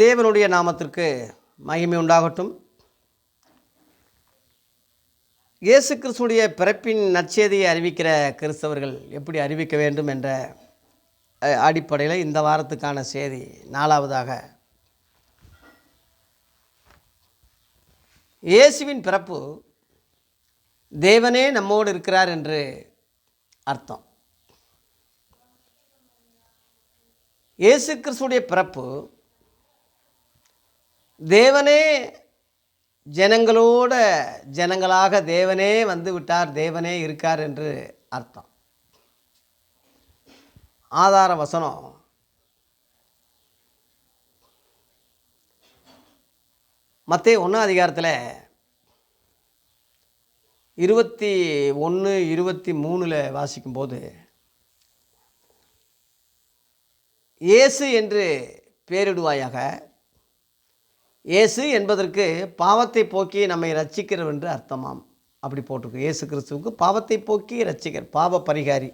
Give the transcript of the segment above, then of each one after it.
தேவனுடைய நாமத்திற்கு மகிமை உண்டாகட்டும். இயேசு கிறிஸ்துடைய பிறப்பின் நற்செய்தியை அறிவிக்கிற கிறிஸ்தவர்கள் எப்படி அறிவிக்க வேண்டும் என்ற அடிப்படையில் இந்த வாரத்துக்கான செய்தி நாலாவதாக. இயேசுவின் பிறப்பு தேவனே நம்மோடு இருக்கிறார் என்று அர்த்தம். இயேசு கிறிஸ்துடைய பிறப்பு தேவனே ஜனங்களோட ஜனங்களாக தேவனே வந்து விட்டார் தேவனே இருக்கார் என்று அர்த்தம். ஆதார வசனம். மற்ற ஒன்றாம் அதிகாரத்தில் இருபத்தி ஒன்று இருபத்தி மூணில் வாசிக்கும்போது இயேசு என்று பேரிடுவாயாக இயேசு என்பதற்கு பாவத்தை போக்கி நம்மை ரட்சிக்கிறவர் என்று அர்த்தமாம். அப்படி போட்டிருக்கு. இயேசு கிறிஸ்துவுக்கு பாவத்தை போக்கி ரட்சிக்கர் பாவ பரிகாரி.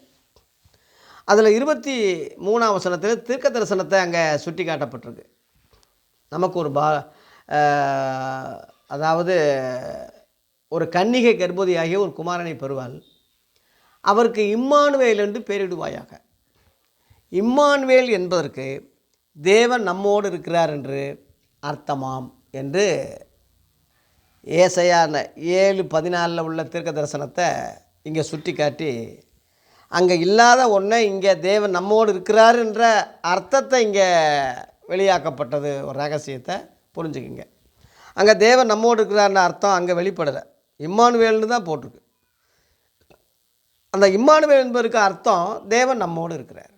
அதில் இருபத்தி மூணாம் வசனத்தில் தீர்க்க தரிசனத்தை அங்கே சுட்டி காட்டப்பட்டிருக்கு நமக்கு ஒரு பா அதாவது ஒரு கன்னிகை கர்ப்பதியாகிய ஒரு குமாரனை பெறுவாள். அவருக்கு இம்மானுவேல் என்று பெயரிடுவாயாக. இம்மானுவேல் என்பதற்கு தேவன் நம்மோடு இருக்கிறார் என்று அர்த்தமாம் என்று ஏசையான ஏழு பதினாலில் உள்ள தீர்க்க தரிசனத்தை இங்கே சுட்டி காட்டி அங்கே இல்லாத ஒன்றை இங்கே தேவன் நம்மோடு இருக்கிறாருன்ற அர்த்தத்தை இங்கே வெளியாக்கப்பட்டது ஒரு ரகசியத்தை புரிஞ்சுக்கிங்க. அங்கே தேவன் நம்மோடு இருக்கிறார்ன்ற அர்த்தம் அங்கே வெளிப்படலை. இம்மானுவேல்னு தான் போட்டிருக்கு. அந்த இம்மானுவேல் என்பதற்கு அர்த்தம் தேவன் நம்மோடு இருக்கிறார்.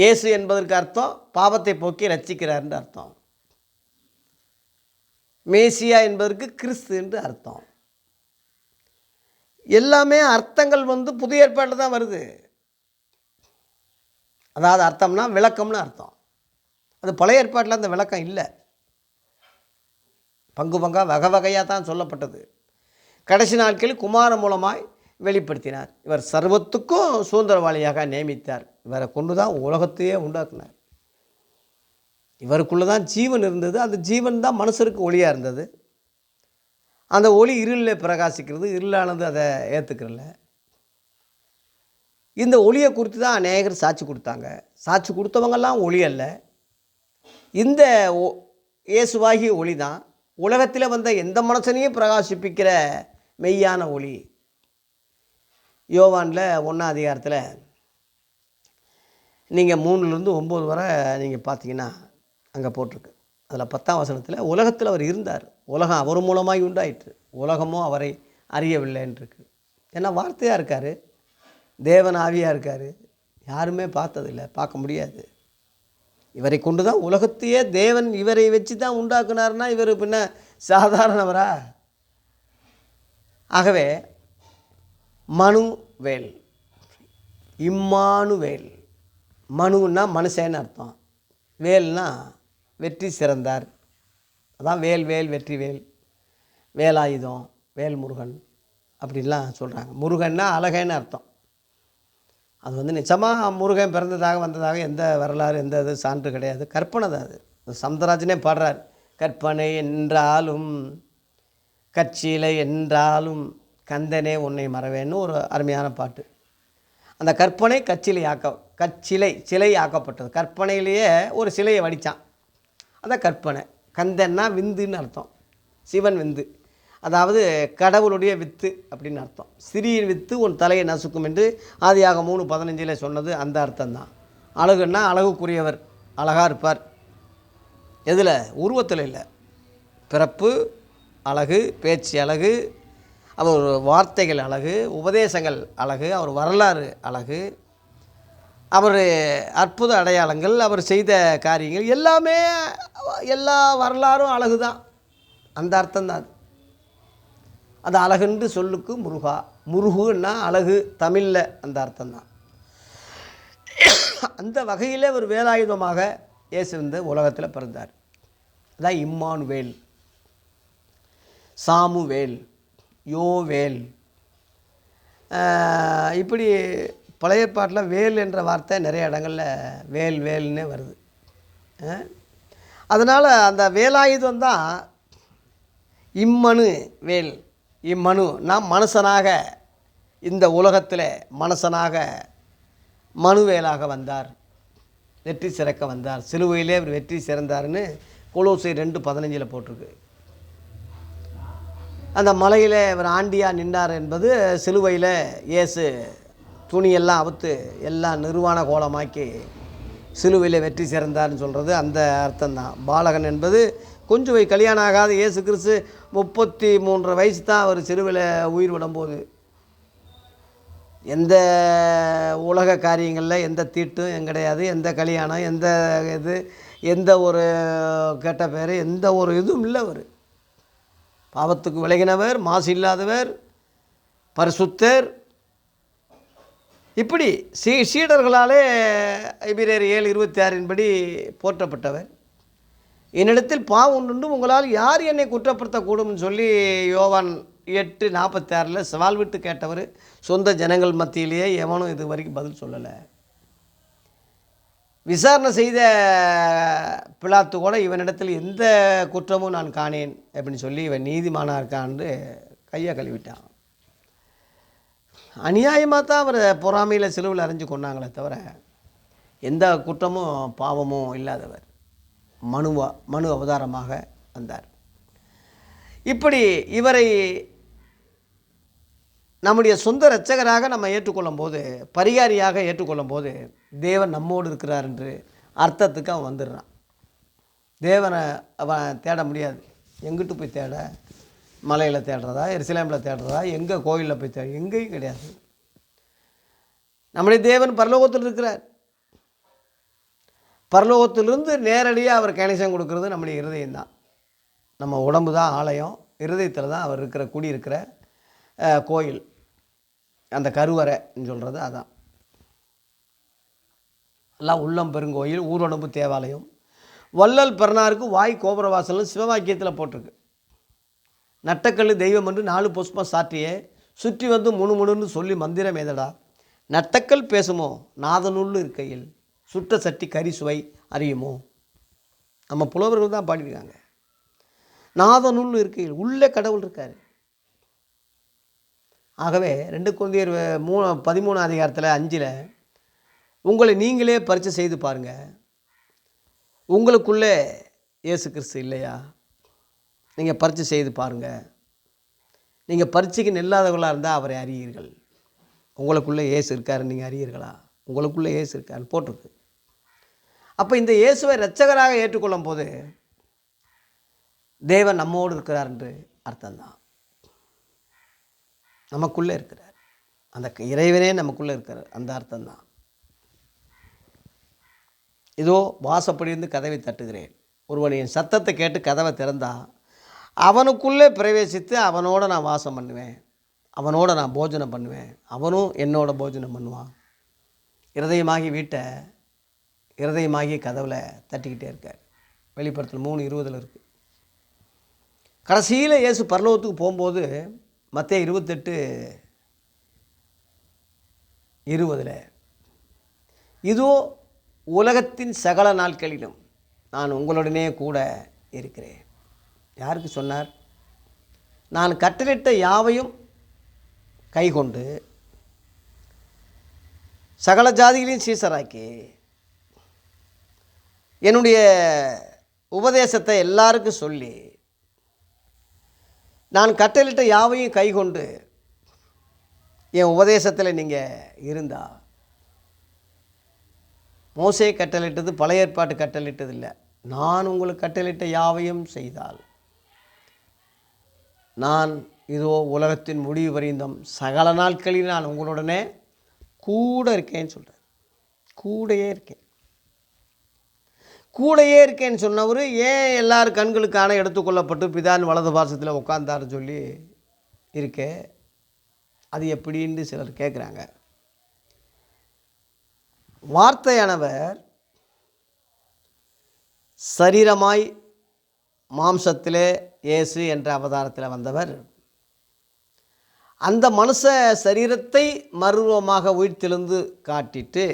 இயேசு என்பதற்கு அர்த்தம் பாவத்தை போக்கி ரச்சிக்கிறார்னு அர்த்தம். மேசியா என்பதற்கு கிறிஸ்து என்று அர்த்தம். எல்லாமே அர்த்தங்கள் வந்து புதிய ஏற்பாட்டில் தான் வருது. அதாவது அர்த்தம்னா விளக்கம்னு அர்த்தம். அது பழைய ஏற்பாட்டில் அந்த விளக்கம் இல்லை. பங்கு பங்காக வகை வகையாக தான் சொல்லப்பட்டது. கடைசி நாட்களில் குமார மூலமாய் வெளிப்படுத்தினார். இவர் சர்வத்துக்கும் சுதந்திரவாளியாக நியமித்தார். இவரை கொண்டு தான் உலகத்தையே உண்டாக்குனார். இவருக்குள்ளே தான் ஜீவன் இருந்தது. அந்த ஜீவன் தான் மனுஷருக்கு ஒளியாக இருந்தது. அந்த ஒளி இருளில் பிரகாசிக்கிறது. இருளானது அதை ஏற்றுக்கிறல இந்த ஒளியை குறித்து தான் அநேகர் சாட்சி கொடுத்தாங்க. சாட்சி கொடுத்தவங்கெல்லாம் ஒளி அல்ல. இந்த ஒ- இயேசுவாகிய ஒளி தான் உலகத்தில் வந்த எந்த மனுஷனையும் பிரகாசிப்பிக்கிற மெய்யான ஒளி. யோவானில் ஒன்றாம் அதிகாரத்தில் நீங்கள் மூணுலேருந்து ஒம்பது வரை நீங்கள் பார்த்தீங்கன்னா அங்கே போட்டிருக்கு. அதில் பத்தாம் வசனத்தில் உலகத்தில் அவர் இருந்தார். உலகம் அவர் மூலமாகி உண்டாயிற்று. உலகமோ அவரை அறியவில்லைன்றிருக்கு ஏன்னா வார்த்தையாக இருக்கார். தேவன் ஆவியாக இருக்கார். யாருமே பார்த்ததில்லை பார்க்க முடியாது. இவரை கொண்டு தான் உலகத்தையே தேவன் இவரை வச்சு தான் உண்டாக்குனார்னா இவர் பின்ன சாதாரணவரா? ஆகவே மனுவேல். இம்மானுவேல். மனுன்னா மனுஷன்னு அர்த்தம். வேல்னா வெற்றி சிறந்தார். அதான் வேல் வேல் வெற்றி வேல். வேலாயுதம் வேல் முருகன் அப்படின்லாம் சொல்கிறாங்க முருகன்னா அழகன்னு அர்த்தம். அது வந்து நிச்சயமாக முருகன் பிறந்ததாக வந்ததாக எந்த வரலாறு எந்த இது சான்று கிடையாது. கற்பனை தான் அது. சமுதராஜனே பாடுறார். கற்பனை என்றாலும் கச்சிலை என்றாலும் கந்தனே உன்னை மறவேன்னு ஒரு அருமையான பாட்டு. அந்த கற்பனை கச்சிலை ஆக்க கச்சிலை சிலை ஆக்கப்பட்டது. கற்பனையிலேயே ஒரு சிலையை வடித்தான் அதான் கற்பனை. கந்தன்னா விந்துன்னு அர்த்தம். சிவன் விந்து. அதாவது கடவுளுடைய வித்து அப்படின்னு அர்த்தம். சிறிய வித்து உன் தலையை நசுக்கும் என்று ஆதியாக மூணு பதினஞ்சில் சொன்னது அந்த அர்த்தம்தான். அழகுன்னா அழகுக்குரியவர். அழகாக இருப்பார். எதில்? உருவத்தில் இல்லை. பிறப்பு அழகு பேச்சு அழகு அவர் வார்த்தைகள் அழகு உபதேசங்கள் அழகு அவர் வரலாறு அழகு அவர் அற்புத அடையாளங்கள் அவர் செய்த காரியங்கள் எல்லாமே எல்லா வரலாறும் அழகு தான் அந்த அர்த்தம் தான் அது அழகுன்று சொல்லுக்கு முருகா. முருகுன்னா அழகு தமிழில் அந்த அர்த்தம் தான் அந்த வகையில் ஒரு வேலாயுதமாக இயேசு வந்து உலகத்தில் பிறந்தார். அதான் இம்மானுவேல் சாமுவேல் யோவேல். இப்படி பழைய பாட்டில் வேல் என்ற வார்த்தை நிறைய இடங்களில் வேல் வேல்னே வருது. அதனால் அந்த வேலாயுதம் தான் இம்மனு வேல் இம்மனு. நாம் மனுஷனாக இந்த உலகத்தில் மனுஷனாக மனுவேலாக வந்தார் வெற்றி சிறக்க வந்தார். சிலுவையிலே அவர் வெற்றி சிறந்தார்னு கொலோசை ரெண்டு பதினஞ்சில் போட்டிருக்கு. அந்த மலையில் இவர் ஆண்டியாக நின்றார் என்பது சிலுவையில் இயேசு துணியெல்லாம் அவுத்து எல்லாம் நிர்வாண கோலமாக்கி சிலுவையில் வெற்றி சிறந்தார்னு சொல்கிறது அந்த அர்த்தம்தான். பாலகன் என்பது கொஞ்சம் கல்யாணம் ஆகாத இயேசு கிறிஸ்து முப்பத்தி மூன்று வயசு தான் அவர் சிலுவையில் உயிர் விடும்போது எந்த உலக காரியங்களில் எந்த தீட்டும் எங்க கிடையாது எந்த கல்யாணம் எந்த இது எந்த ஒரு கெட்ட பேர் எந்த ஒரு இதுவும் இல்லை அவர். பாவத்துக்கு விலகினவர் மாசு இல்லாதவர் பரிசுத்தர். இப்படி சீ சீடர்களாலே ஐபிரேர் ஏழு இருபத்தி ஆறின்படி போற்றப்பட்டவர். என்னிடத்தில் பாவம் உண்டு உங்களால் யார் என்னை குற்றப்படுத்தக்கூடும்னு சொல்லி யோவான் எட்டு நாற்பத்தாறில் சவால் விட்டு கேட்டவர் சொந்த ஜனங்கள் மத்தியிலேயே எவனும் இது வரைக்கும் பதில் சொல்லலை. விசாரணை செய்த பிளாத்து கூட இவனிடத்தில் எந்த குற்றமும் நான் காணேன் அப்படின்னு சொல்லி இவன் நீதிமானாக இருக்கான்னு கையை கழுவிட்டான். அநியாயமாக தான் அவரை பொறாமையில் சிலுவில் அரைஞ்சு கொண்டாங்களே தவிர எந்த குற்றமும் பாவமும் இல்லாதவர். மனுவா மனு அவதாரமாக வந்தார். இப்படி இவரை நம்முடைய சொந்த இரட்சகராக நம்ம ஏற்றுக்கொள்ளும் போது பரிகாரியாக ஏற்றுக்கொள்ளும் போது தேவன் நம்மோடு இருக்கிறார் என்று அர்த்தத்துக்கு அவன் வந்துடுறான். தேவனை அவன் தேட முடியாது. எங்கிட்டு போய் தேட? மலையில் தேடுறதா? எருசலேமில் தேடுறதா? எங்கே கோயிலில் போய் தேட? எங்கேயும் கிடையாது. நம்முடைய தேவன் பரலோகத்தில் இருக்கிறார். பரலோகத்திலிருந்து நேரடியாக அவர் கணேசம் கொடுக்கறது நம்முடைய இருதயம் தான் நம்ம உடம்பு தான் ஆலயம். இருதயத்தில் தான் அவர் இருக்கிற குடியிருக்கிற கோயில். அந்த கருவறைன்னு சொல்கிறது அதான். எல்லாம் உள்ளம் பெருங்கோயில் ஊருடம்பு தேவாலயம். வள்ளல் பெருனாருக்கு வாய் கோபுரவாசலும் சிவவாக்கியத்தில் போட்டிருக்கு. நட்டக்கல் தெய்வம் என்று நாலு புஷ்பம் சாற்றியே சுற்றி வந்து முணு முணுன்னு சொல்லி மந்திரம் எதடா நட்டக்கல் பேசுமோ? நாதனுள் இருக்கையில் சுட்ட சட்டி கறி சுவை அறியுமோ? நம்ம புலவர்கள் தான் பாடியிருக்காங்க. நாதனுள் இருக்கையில் உள்ளே கடவுள் இருக்கார். ஆகவே ரெண்டு குழந்தையர் மூ பதிமூணு அதிகாரத்தில் அஞ்சில் உங்களை நீங்களே பரிச்சை செய்து பாருங்கள் உங்களுக்குள்ளே இயேசு கிறிஸ்து இல்லையா? நீங்கள் பரிச்சை செய்து பாருங்கள் நீங்கள் பரீட்சைக்கு நில்லாதவர்களாக இருந்தால் அவரை அறியீர்கள். உங்களுக்குள்ளே இயேசு இருக்காரு நீங்கள் அறியீர்களா? உங்களுக்குள்ளே இயேசு இருக்காருன்னு போட்டிருக்கு. அப்போ இந்த இயேசுவை ரச்சகராக ஏற்றுக்கொள்ளும் போது தேவன் நம்மோடு இருக்கிறார் என்று அர்த்தம்தான். நமக்குள்ளே இருக்கிறார். அந்த இறைவனே நமக்குள்ளே இருக்கிறார். அந்த அர்த்தம் தான். இதோ வாசப்படியிருந்து கதவை தட்டுகிறேன். ஒருவன் என் சத்தத்தை கேட்டு கதவை திறந்தா அவனுக்குள்ளே பிரவேசித்து அவனோட நான் வாசம் பண்ணுவேன். அவனோட நான் போஜனம் பண்ணுவேன். அவனும் என்னோட போஜனம் பண்ணுவான். இருதயமாகி வீட்டை இருதயமாகி கதவில் தட்டிக்கிட்டே இருக்கார். வெளிப்படத்தில் மூணு இருபதில் இருக்குது கடைசியில் இயேசு பரலோகத்துக்கு போகும்போது மத்திய இருபத்தெட்டு இருபதில் இதோ உலகத்தின் சகல நாட்களிலும் நான் உங்களுடனே கூட இருக்கிறேன். யாருக்கு சொன்னார்? நான் கட்டளிட்ட யாவையும் கைகொண்டு சகல ஜாதிகளையும் சீசராக்கி என்னுடைய உபதேசத்தை எல்லாருக்கும் சொல்லி நான் கட்டளிட்ட யாவையும் கைக்கொண்டு என் உபதேசத்தில் நீங்கள் இருந்தா மோசே கட்டளிட்டது பழைய ஏற்பாட்டு கட்டளிட்டது இல்லை. நான் உங்களுக்கு கட்டளிட்ட யாவையும் செய்தால் நான் இதோ உலகத்தின் முடிவு பரிந்தம் சகல நாட்களில் நான் உங்களுடனே கூட இருக்கேன்னு சொல்கிறேன் கூடையே இருக்கேன். கூடையே இருக்கேன்னு சொன்னவர் ஏன் எல்லார் கண்களுக்கான எடுத்துக்கொள்ளப்பட்டு பிதான் வலது பாசத்தில் உட்காந்தாருன்னு சொல்லி இருக்கே. அது எப்படின்னு சிலர் கேட்குறாங்க வார்த்தையானவர் சரீரமாய் மாம்சத்திலே இயேசு என்ற அவதாரத்தில் வந்தவர். அந்த மனுஷ சரீரத்தை மர்வமாக உயிர்த்தெழுந்து காட்டிட்டு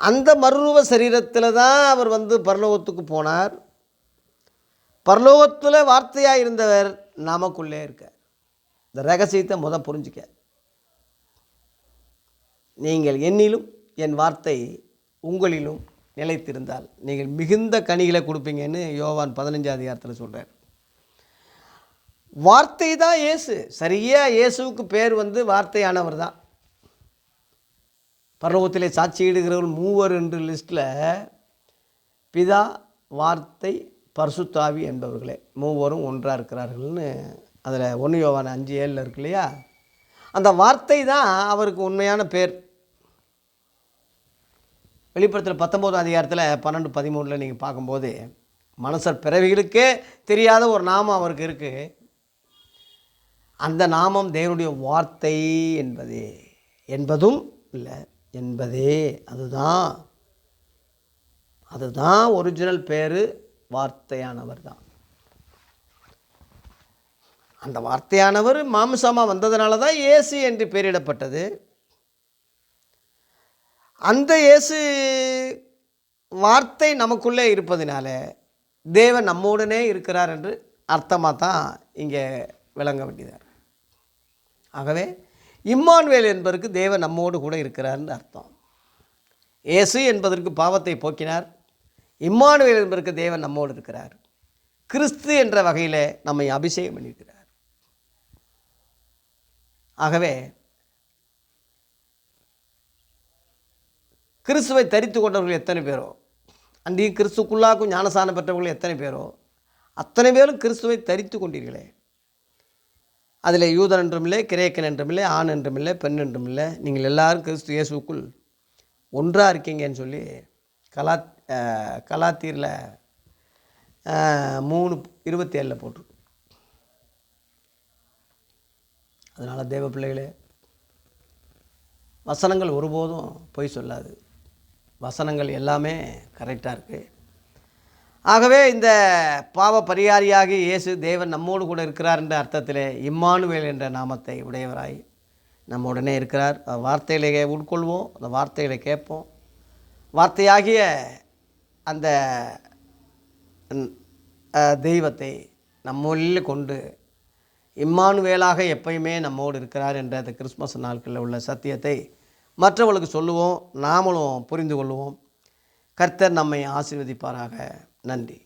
அந்த மறுரூப சரீரத்தில் தான் அவர் வந்து பரலோகத்துக்கு போனார். பரலோகத்தில் வார்த்தையாக இருந்தவர் நமக்குள்ளே இருக்கார். இந்த ரகசியத்தை முத புரிஞ்சிக்க. நீங்கள் என்னிலும் என் வார்த்தை உங்களிலும் நிலைத்திருந்தால் நீங்கள் மிகுந்த கனிகளை கொடுப்பீங்கன்னு யோவான் பதினஞ்சாம் அதிகாரத்தில் சொல்கிறார் வார்த்தை தான் இயேசு. சரியாக இயேசுவுக்கு பேர் வந்து வார்த்தையானவர் தான். பரலோகத்திலே சாட்சியிடுகிறவர்கள் மூவர் என்று லிஸ்ட்டில் பிதா வார்த்தை பர்சுத்தாவி என்பவர்களே. மூவரும் ஒன்றாக இருக்கிறார்கள்னு அதில் ஒன்று யோவான அஞ்சு ஏழில் இருக்கு இல்லையா? அந்த வார்த்தை தான் அவருக்கு உண்மையான பேர். வெளிப்படத்தில் பத்தொம்போதாம் அதிகாரத்தில் பன்னெண்டு பதிமூணில் நீங்கள் பார்க்கும்போது மனசர் பிறவிகளுக்கே தெரியாத ஒரு நாமம் அவருக்கு இருக்குது அந்த நாமம் தேவனுடைய வார்த்தை என்பதே. என்பதும் இல்லை. என்பதே அதுதான். அதுதான் ஒரிஜினல் பேர் வார்த்தையானவர் தான் அந்த வார்த்தையானவர் மாம்சமாக வந்ததுனால தான் இயேசு என்று பெயரிடப்பட்டது. அந்த இயேசு வார்த்தை நமக்குள்ளே இருப்பதினால தேவன் நம்முடனே இருக்கிறார் என்று அர்த்தமாக தான் இங்கே விளங்க வேண்டியதார் ஆகவே இம்மானுவேல் என்பதற்கு தேவன் நம்மோடு கூட இருக்கிறார்னு அர்த்தம். இயேசு என்பதற்கு பாவத்தை போக்கினார். இம்மானுவேல் என்பதற்கு தேவன் நம்மோடு இருக்கிறார். கிறிஸ்து என்ற வகையில் நம்மை அபிஷேகம் பண்ணியிருக்கிறார். ஆகவே கிறிஸ்துவை தரித்து கொண்டவர்கள் எத்தனை பேரோ அன்றையும் கிறிஸ்துக்குள்ளாக்கும் ஞானசானம் பெற்றவர்கள் எத்தனை பேரோ அத்தனை பேரும் கிறிஸ்துவை தரித்து கொண்டீர்களே. அதில் யூதன் என்றும் இல்லை கிரேக்கன் என்றும் இல்லை ஆண் என்றும் இல்லை பெண் என்றும் இல்லை. நீங்கள் எல்லாரும் கிறிஸ்து இயேசுக்குள் ஒன்றாக இருக்கீங்கன்னு சொல்லி கலா கலாத்தீரில் மூணு இருபத்தி ஏழில் போட்டிருக்கு அதனால் தேவ பிள்ளைகளே வசனங்கள் ஒருபோதும் பொய் சொல்லாது. வசனங்கள் எல்லாமே கரெக்டாக இருக்குது ஆகவே இந்த பாவ பரிகாரியாகி இயேசு தேவன் நம்மோடு கூட இருக்கிறார் என்ற அர்த்தத்திலே இம்மானுவேல் என்ற நாமத்தை உடையவராய் நம்ம உடனே இருக்கிறார். அந்த வார்த்தைகளை உட்கொள்வோம் அந்த வார்த்தைகளை கேட்போம். வார்த்தையாகிய அந்த தெய்வத்தை நம்மளில் கொண்டு இம்மானுவேலாக எப்பயுமே நம்மோடு இருக்கிறார் என்ற அந்த கிறிஸ்மஸ் நாட்களில் உள்ள சத்தியத்தை மற்றவர்களுக்கு சொல்லுவோம் நாமளும் புரிந்து கொள்வோம். கர்த்தர் நம்மை ஆசீர்வதிப்பாராக. நன்றி